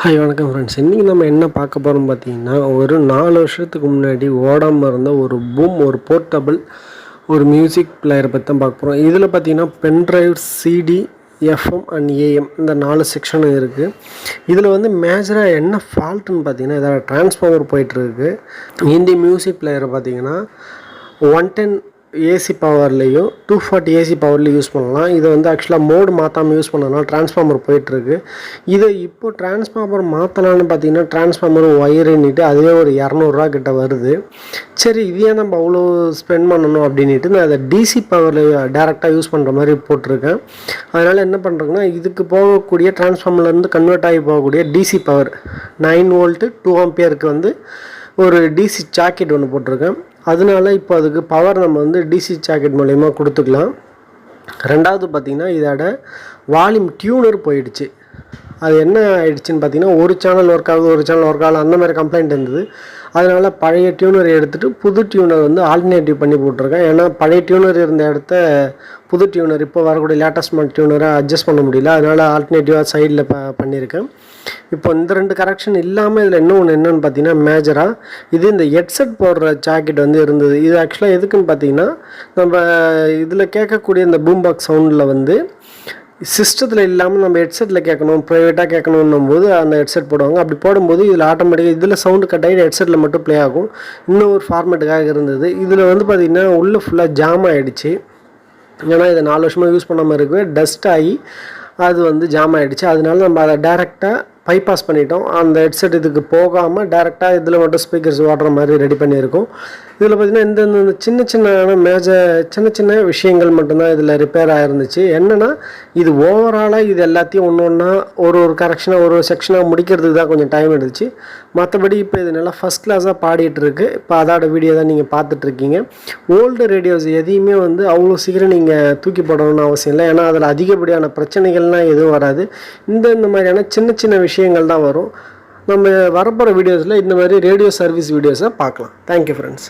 Hi வணக்கம் friends இன்றைக்கி நம்ம என்ன பார்க்க போகிறோம் பார்த்தீங்கன்னா ஒரு நாலு வருஷத்துக்கு முன்னாடி ஓடாமல் இருந்த ஒரு பூம் ஒரு போர்ட்டபிள் ஒரு மியூசிக் பிளேயரை பற்றி தான் பார்க்க போகிறோம் இதில் பார்த்தீங்கன்னா pen drive CD FM and AM இந்த நாலு செக்ஷனும் இருக்குது இதில் வந்து மேஜராக என்ன ஃபால்ட்டுன்னு பார்த்தீங்கன்னா இதோட டிரான்ஸ்ஃபார்மர் போயிட்டுருக்கு இந்த மியூசிக் பிளேயரை பார்த்தீங்கன்னா ஒன் டென் ஏசி பவர்லேயும் டூ ஃபார்ட்டி ஏசி பவர்லேயும் யூஸ் பண்ணலாம். இதை வந்து ஆக்சுவலாக மோடு மாற்றாமல் யூஸ் பண்ணனால டிரான்ஸ்ஃபார்மர் போயிட்டுருக்கு. இதை இப்போ டிரான்ஸ்ஃபார்மர் மாற்றலான்னு பார்த்தீங்கன்னா டிரான்ஸ்ஃபார்மர் ஒயருன்னுட்டு அதுவே ஒரு இரநூறுவா கிட்ட வருது. சரி இது ஏன் நம்ம அவ்வளோ ஸ்பெண்ட் பண்ணணும் அப்படின்ட்டு நான் அதை டிசி பவரில் டேரெக்டாக யூஸ் பண்ணுற மாதிரி போட்டிருக்கேன். அதனால் என்ன பண்ணுறேங்கன்னா இதுக்கு போகக்கூடிய டிரான்ஸ்ஃபார்மர்லேருந்து கன்வெர்ட் ஆகி போகக்கூடிய DC power nine volt two ஆம்பியருக்கு வந்து ஒரு டிசி ஜாக்கெட் ஒன்று போட்டிருக்கேன். அதனால இப்போ அதுக்கு பவர் நம்ம வந்து டிசி ஜாக்கெட் மூலயமா கொடுத்துக்கலாம். ரெண்டாவது பார்த்திங்கன்னா இதோட வால்யூம் டியூனர் போயிடுச்சு. அது என்ன ஆயிடுச்சுன்னு பார்த்தீங்கன்னா ஒரு சேனல் ஒர்க் ஆகுது ஒரு சேனல் ஒர்க் ஆகல அந்த மாதிரி கம்ப்ளைண்ட் இருந்தது. அதனால் பழைய டியூனர் எடுத்துகிட்டு புது டியூனர் வந்து ஆல்டர்னேட்டிவ் பண்ணி போட்டிருக்கேன். ஏன்னா பழைய டியூனர் இருந்த இடத்த புது டியூனர் இப்போ வரக்கூடிய லேட்டஸ்ட் மாடல் டியூனரை அட்ஜஸ்ட் பண்ண முடியல. அதனால் ஆல்டர்னேட்டிவாக சைடில் ப பண்ணியிருக்கேன். இப்போ இந்த ரெண்டு கரெக்ஷன் இல்லாமல் இதில் இன்னும் ஒன்று என்னென்னு பார்த்தீங்கன்னா மேஜராக இது இந்த ஹெட்செட் போடுற ஜாக்கெட் வந்து இருந்தது. இது ஆக்சுவலாக எதுக்குன்னு பார்த்தீங்கன்னா நம்ம இதில் கேட்கக்கூடிய இந்த பூம்பாக் சவுண்டில் வந்து சிஸ்டத்தில் இல்லாமல் நம்ம ஹெட்செட்டில் கேட்கணும் ப்ரைவேட்டாக கேட்கணுன்னும் போது அந்த ஹெட்செட் போடுவாங்க. அப்படி போடும்போது இதில் ஆட்டோமேட்டிக்காக இதில் சவுண்டு கட் ஆகி ஹெட்செட்டில் மட்டும் ப்ளே ஆகும். இன்னும் ஒரு ஃபார்மேட்டுக்காக இருந்தது. இதில் வந்து பார்த்திங்கன்னா உள்ளே ஃபுல்லாக ஜாம் ஆகிடுச்சு ஏன்னா இதை நாலு வருஷமாக யூஸ் பண்ணாமல் இருக்கவே டஸ்ட் ஆகி அது வந்து ஜாம் ஆகிடுச்சு அதனால நம்ம அதை டேரெக்டாக பைபாஸ் பண்ணிட்டோம். அந்த ஹெட்செட் இதுக்கு போகாமல் டேரெக்டாக இதில் மட்டும் ஸ்பீக்கர்ஸ் ஓடுற மாதிரி ரெடி பண்ணியிருக்கோம். இதில் பார்த்திங்கன்னா இந்த சின்ன சின்ன மேஜர் சின்ன சின்ன விஷயங்கள் மட்டும்தான் இதில் ரிப்பேர் ஆகிருந்துச்சு என்னென்னா இது ஓவராலாக இது எல்லாத்தையும் ஒன்று ஒன்றா ஒரு ஒரு கரெக்ஷனாக ஒரு ஒரு செக்ஷனாக முடிக்கிறதுக்கு தான் கொஞ்சம் டைம் எடுத்துச்சு. மற்றபடி இப்போ இது நல்லா ஃபஸ்ட் கிளாஸாக பாடிட்டு இருக்கு. இப்போ அதோட வீடியோ தான் நீங்கள் பார்த்துட்ருக்கீங்க ஓல்டு ரேடியோஸ் எதையுமே வந்து அவ்வளோ சீக்கிரம் நீங்கள் தூக்கி போடணும்னு அவசியம் இல்லை. ஏன்னா அதில் அதிகப்படியான பிரச்சனைகள்லாம் எதுவும் வராது. இந்த இந்த மாதிரியான சின்ன சின்ன விஷயங்கள் தான் வரும். நம்ம வரப்போகிற வீடியோஸில் இந்த மாதிரி ரேடியோ சர்வீஸ் வீடியோஸை பார்க்கலாம். Thank you friends